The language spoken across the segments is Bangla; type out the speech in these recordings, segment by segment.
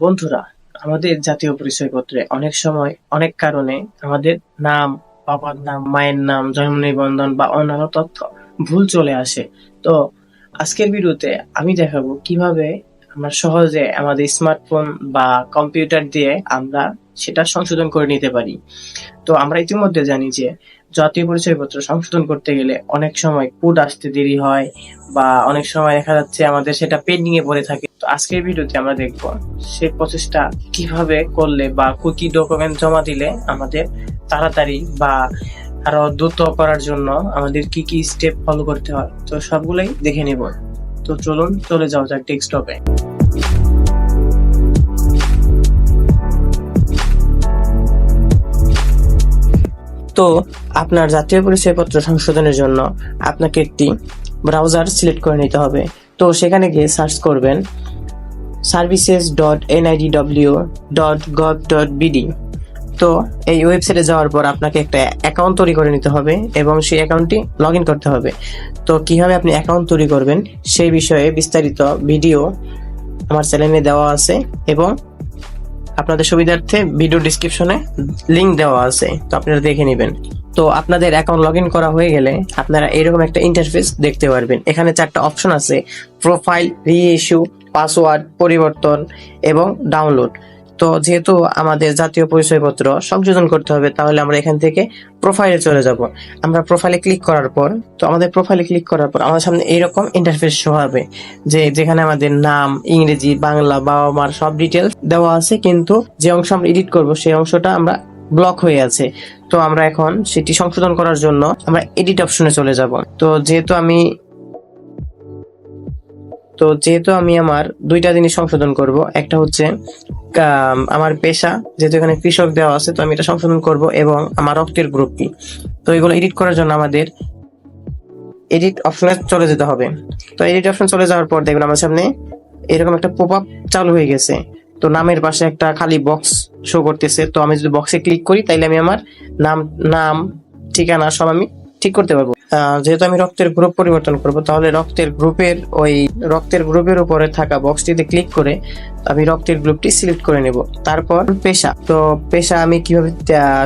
বন্ধুরা, আমাদের জাতীয় পরিচয়পত্রে অনেক সময়, অনেক কারণে আমাদের নাম, বাবার নাম, মায়ের নাম, জন্ম নিবন্ধন বা অন্যান্য তথ্য ভুল চলে আসে। তো আজকের ভিডিওতে আমি দেখাবো কীভাবে আমরা সহজে আমাদের স্মার্টফোন বা কম্পিউটার দিয়ে আমরা সেটা সংশোধন করে নিতে পারি। তো আমরা ইতিমধ্যে জানি যে জাতীয় পরিচয়পত্র সংশোধন করতে গেলে অনেক সময় কোড আসতে দেরি হয় বা অনেক সময় দেখা যাচ্ছে আমাদের সেটা পেন্ডিং এ পড়ে থাকে। তো আজকের ভিডিওতে আমরা দেখব সেই প্রসেসটা কীভাবে করলে বা কি ডকুমেন্ট জমা দিলে আমাদের তাড়াতাড়ি বা আরও দ্রুত করার জন্য আমাদের কি কি স্টেপ ফলো করতে হয়। তো সবগুলোই দেখে নেব। তো চলুন চলে যাওয়া যাক ডেস্কটপে তো আপনার জাতীয় পরিচয়পত্র সংশোধনের জন্য আপনাকে একটি ব্রাউজার সিলেক্ট করে নিতে হবে। তো সেখানে গিয়ে সার্চ করবেন services dot NIDW dot gov dot BD তো এই ওয়েবসাইটে যাওয়ার পর আপনাকে একটা অ্যাকাউন্ট তৈরি করে নিতে হবে এবং সেই অ্যাকাউন্টটি লগ ইন করতে হবে। তো কীভাবে আপনি অ্যাকাউন্ট তৈরি করবেন সেই বিষয়ে বিস্তারিত ভিডিও আমার চ্যানেলে দেওয়া আছে এবং আপনাদের সুবিধার্থে ভিডিও ডিসক্রিপশনে লিংক দেওয়া আছে, তো আপনারা দেখে নেবেন। তো আপনাদের অ্যাকাউন্ট লগ ইন করা হয়ে গেলে আপনারা এরকম একটা ইন্টারফেস দেখতে পারবেন। এখানে চারটা অপশন আছে প্রোফাইল রিইস্যু পাসওয়ার্ড পরিবর্তন এবং ডাউনলোড তো যেহেতু আমাদের জাতীয় পরিচয়পত্র সংশোধন করতে হবে, তাহলে আমরা এখান থেকে প্রোফাইলে চলে যাব। আমরা প্রোফাইলে ক্লিক করার পর, তো আমাদের প্রোফাইলে ক্লিক করার পর আমাদের সামনে এইরকম ইন্টারফেস শো হবে, যে যেখানে আমাদের নাম, ইংরেজি, বাংলা, বাবা মার সব ডিটেলস দেওয়া আছে, কিন্তু যে অংশ আমরা এডিট করব, সেই অংশটা আমরা ব্লক হয়ে আছে। তো আমরা এখন সেটি সংশোধন করার জন্য আমরা এডিট অপশনে চলে যাব। তো যেহেতু আমি, তো যেহেতু আমি আমার দুইটা জিনিস সংশোধন করব, একটা হচ্ছে আমার পেশা, যেহেতু এখানে কৃষক দেওয়া আছে, তো আমি এটা সংশোধন করব এবং আমার রক্তের গ্রুপ কি। তো এগুলো এডিট করার জন্য আমাদের এডিট অপশনে চলে যেতে হবে। তো এডিট অপশন চলে যাওয়ার পর দেখবেন আমার সামনে এরকম একটা পপ আপ চালু হয়ে গেছে। তো নামের পাশে একটা খালি বক্স শো করতেছে। তো আমি যদি বক্সে ক্লিক করি, তাইলে আমি আমার নাম নাম, ঠিকানা সব আমি ঠিক করতে পারব। যেহেতু আমি রক্তের গ্রুপ পরিবর্তন করব, তাহলে রক্তের গ্রুপের ওই রক্তের গ্রুপের উপরে থাকা বক্সটিতে ক্লিক করে আমি রক্তের গ্রুপটি সিলেক্ট করে নেব। তারপর পেশা, তো পেশা আমি কীভাবে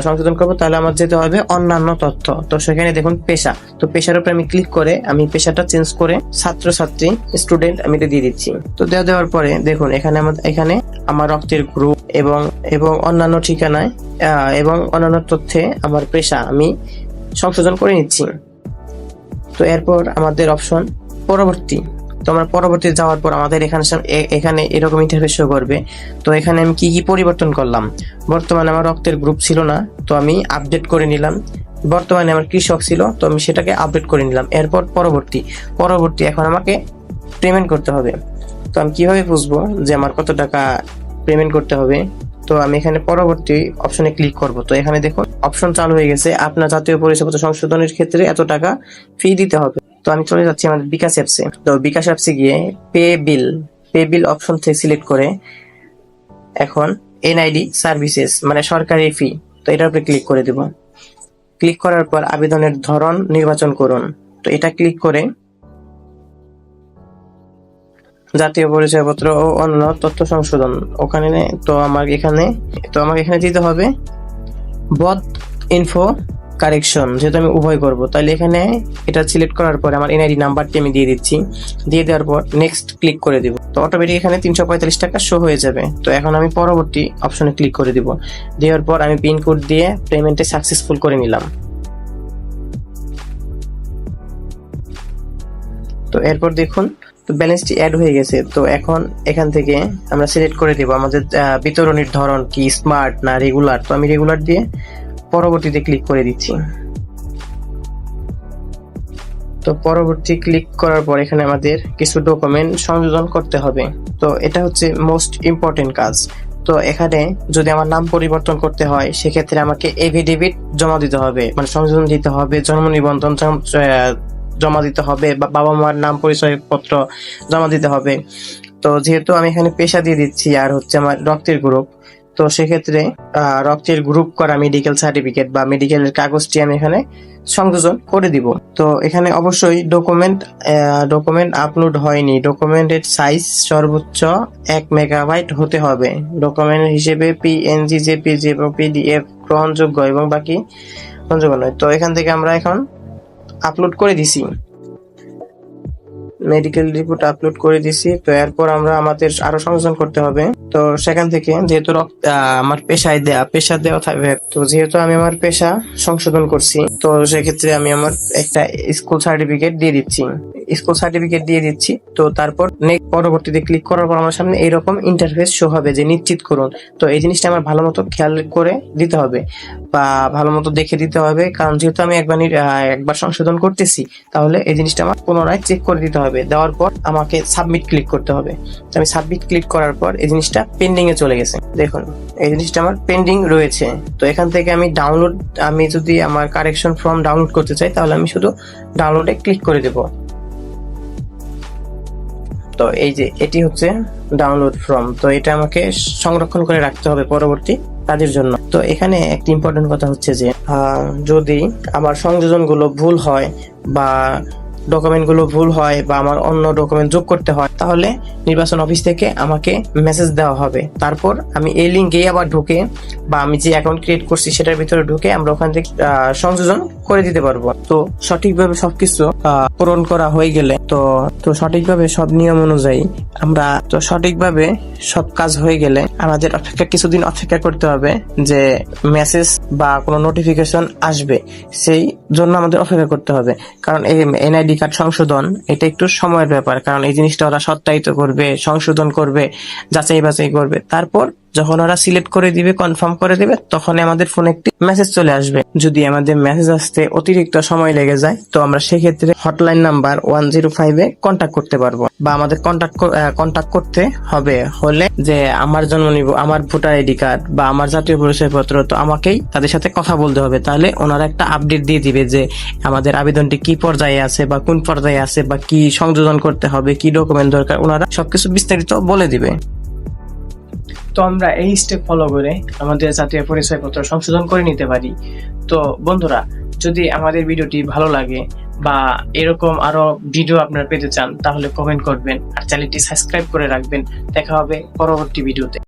সংশোধন করব? তাহলে আমার যেতে হবে অন্যান্য তথ্য। তো সেখানে দেখুন পেশা, তো পেশার উপরে আমি ক্লিক করে আমি পেশাটা চেঞ্জ করে ছাত্রছাত্রী স্টুডেন্ট আমি এটা দিয়ে দিচ্ছি। তো দেওয়া দেওয়ার পরে দেখুন এখানে আমার এখানে আমার রক্তের গ্রুপ এবং এবং অন্যান্য ঠিকানায় এবং অন্যান্য তথ্যে আমার পেশা আমি সংশোধন করে নিচ্ছি। তো এরপর আমাদের অপশন পরবর্তী। তো আমরা পরবর্তী যাওয়ার পর আমাদের এখানে এখানে এরকম ইন্টারফেস শো করবে। তো এখানে আমি কি কি পরিবর্তন করলাম? বর্তমানে আমার রক্তের গ্রুপ ছিল না, তো আমি আপডেট করে নিলাম। বর্তমানে আমার কৃষক ছিল, তো আমি সেটাকে আপডেট করে নিলাম। এরপর পরবর্তী। পরবর্তী এখন আমাকে পেমেন্ট করতে হবে। তো আমি কীভাবে বুঝব যে আমার কত টাকা পেমেন্ট করতে হবে? তো আমি এখানে পরবর্তী অপশনে ক্লিক করব। তো এখানে দেখুন অপশন চালু হয়ে গেছে। আপনার জাতীয় পরিচয়পত্র সংশোধনের ক্ষেত্রে এত টাকা ফি দিতে হবে। তো আমি চলে যাচ্ছি আমাদের বিকাশ অ্যাপসে তো বিকাশ অ্যাপসে গিয়ে pay bill pay bill option থেকে সিলেক্ট করে এখন এনআইডি সার্ভিসেস মানে সরকারি ফি তো এটার উপরে ক্লিক করে দেব। ক্লিক করার পর আবেদনের ধরন নির্বাচন করুন। তো এটা ক্লিক করে জাতীয় পরিচয়পত্র ও অন্য তথ্য সংশোধন। ওখানে তো আমার এখানে, তো আমাকে এখানে দিতে হবে বথ ইনফো কারেকশন যেহেতু আমি উভয় করব। তাহলে এখানে এটা সিলেক্ট করার পর আমার এনআইডি নাম্বারটি আমি দিয়ে দিচ্ছি। দিয়ে দেওয়ার পর নেক্সট ক্লিক করে দিব। তো অটোমেটিক এখানে তিনশো পঁয়তাল্লিশ টাকা শো হয়ে যাবে। তো এখন আমি পরবর্তী অপশনে ক্লিক করে দিব। দেওয়ার পর আমি পিন কোড দিয়ে পেমেন্টে সাকসেসফুল করে নিলাম। তো এরপর দেখুন তো ব্যালেন্সটি অ্যাড হয়ে গেছে। তো এখন এখান থেকে আমরা সিলেক্ট করে দেব আমাদের বিতরণের ধরন কি স্মার্ট না রেগুলার তো আমি রেগুলার দিয়ে পরবর্তীতে ক্লিক করে দিচ্ছি। তো পরবর্তী ক্লিক করার পর এখানে আমাদের কিছু ডকুমেন্ট সংযোজন করতে হবে। তো এটা হচ্ছে মোস্ট ইম্পর্টেন্ট কাজ। তো এখানে যদি আমার নাম পরিবর্তন করতে হয়, সেক্ষেত্রে আমাকে এভিডেভিট জমা দিতে হবে। মানে সংযোজন দিতে হবে, জন্ম নিবন্ধন জম- দিতে হবে বা বাবা মার নাম পরিচয়পত্র জমা দিতে হবে। তো যেহেতু আমি এখানে পেশা দিয়ে দিচ্ছি আর হচ্ছে আমার রক্তের গ্রুপ তো সেক্ষেত্রে রক্তের গ্রুপ করা মেডিকেল সার্টিফিকেট বা মেডিকেলের কাগজটি আমি এখানে সংযোজন করে দিব। তো এখানে অবশ্যই ডকুমেন্ট ডকুমেন্ট আপলোড হয়নি। ডকুমেন্টের সাইজ সর্বোচ্চ এক মেগাবাইট হতে হবে। ডকুমেন্ট হিসেবে পিএনজি জেপিজি এবং পিডিএফ গ্রহণযোগ্য এবং বাকি গ্রহণযোগ্য নয়। তো এখান থেকে আমরা এখন আপলোড করে দিছি। মেডিকেল রিপোর্ট আপলোড করে দিছি, তো এরপর আমরা আমাদের আরও সংযোজন করতে হবে। তো সেখান থেকে যেহেতু আমার পেশায় দেয়া, পেশা দেওয়া থাকবে, তো যেহেতু আমি আমার পেশা সংশোধন করছি, তো সেক্ষেত্রে আমি আমার একটা স্কুল সার্টিফিকেট দিয়ে দিচ্ছি। স্কুল সার্টিফিকেট দিয়ে দিচ্ছি, তো তারপর পরবর্তীতে ক্লিক করার পর আমার সামনে এইরকম ইন্টারফেস শো হবে যে নিশ্চিত করুন। তো এই জিনিসটা আমার ভালো মতো খেয়াল করে দিতে হবে বা ভালো মতো দেখে দিতে হবে, কারণ যেহেতু আমি একবার একবার সংশোধন করতেছি, তাহলে এই জিনিসটা আমার পুনরায় চেক করে দিতে হবে। দেওয়ার পর আমাকে সাবমিট ক্লিক করতে হবে। আমি সাবমিট ক্লিক করার পর এই জিনিসটা পেন্ডিং এ চলে গেছে। দেখুন, এই জিনিসটা আমার পেন্ডিং রয়েছে। তো এখান থেকে আমি ডাউনলোড আমি যদি আমার কারেকশন ফর্ম ডাউনলোড করতে চাই, তাহলে আমি শুধু ডাউনলোডে ক্লিক করে দেব। তো এই যে, এটি হচ্ছে ডাউনলোড ফর্ম তো এটা আমাকে সংরক্ষণ করে রাখতে হবে পরবর্তী কাজের জন্য। তো এখানে একটি ইম্পর্টেন্ট কথা হচ্ছে যে যদি আমার সংযোজনগুলো ভুল হয় বা ডকুমেন্টগুলো ভুল হয় বা আমার অন্য ডকুমেন্ট যোগ করতে হয়, তাহলে নির্বাচন অফিস থেকে আমাকে মেসেজ দেওয়া হবে। তারপর আমি এই লিঙ্কে আবার ঢুকে বা আমি যে অ্যাকাউন্ট ক্রিয়েট করছি সেটার ভিতরে ঢুকে আমরা ওখান থেকে সংযোজন করে দিতে পারব। তো সঠিকভাবে সবকিছু পূরণ করা হয়ে গেলে, তো তো সঠিকভাবে সব নিয়ম অনুযায়ী আমরা, তো সঠিকভাবে সব কাজ হয়ে গেলে আমাদের অপেক্ষা, কিছুদিন অপেক্ষা করতে হবে যে মেসেজ বা কোনো নোটিফিকেশন আসবে, সেই জন্য আমাদের অপেক্ষা করতে হবে। কারণ এই এনআইডি কার্ড সংশোধন, এটা একটু সময়ের ব্যাপার, কারণ এই জিনিসটা ওরা সত্যায়িত করবে, সংশোধন করবে যাচাই বাছাই করবে। তারপর যখন ওরা সিলেক্ট করে দিবে কনফার্ম করে দিবে তখন আমাদের ফোনে একটি মেসেজ চলে আসবে। যদি আমাদের মেসেজ আসতে অতিরিক্ত সময় লেগে যায়, তো আমরা সেক্ষেত্রে হটলাইন নাম্বার ওয়ান জিরো ফাইভে কন্ট্যাক্ট করতে পারব। বা আমাদের কন্ট্যাক্ট করতে হবে হলে যে আমার জন্ম নিব, আমার ভোটার আইডি কার্ড বা আমার জাতীয় পরিচয়পত্র, তো আমাকেই তাদের সাথে কথা বলতে হবে। তাহলে ওনারা একটা আপডেট দিয়ে দিবে যে আমাদের আবেদনটি কি পর্যায়ে আছে বা কোন পর্যায়ে আছে বা কি সংযোজন করতে হবে, কি ডকুমেন্ট দরকার, ওনারা সবকিছু বিস্তারিত বলে দিবে। তো আমরা এই স্টেপ ফলো করে আমাদের জাতীয় পরিচয়পত্র সংশোধন করে নিতে পারি। তো বন্ধুরা, যদি আমাদের ভিডিওটি ভালো লাগে বা এরকম আরও ভিডিও আপনারা পেতে চান, তাহলে কমেন্ট করবেন আর চ্যানেলটি সাবস্ক্রাইব করে রাখবেন। দেখা হবে পরবর্তী ভিডিওতে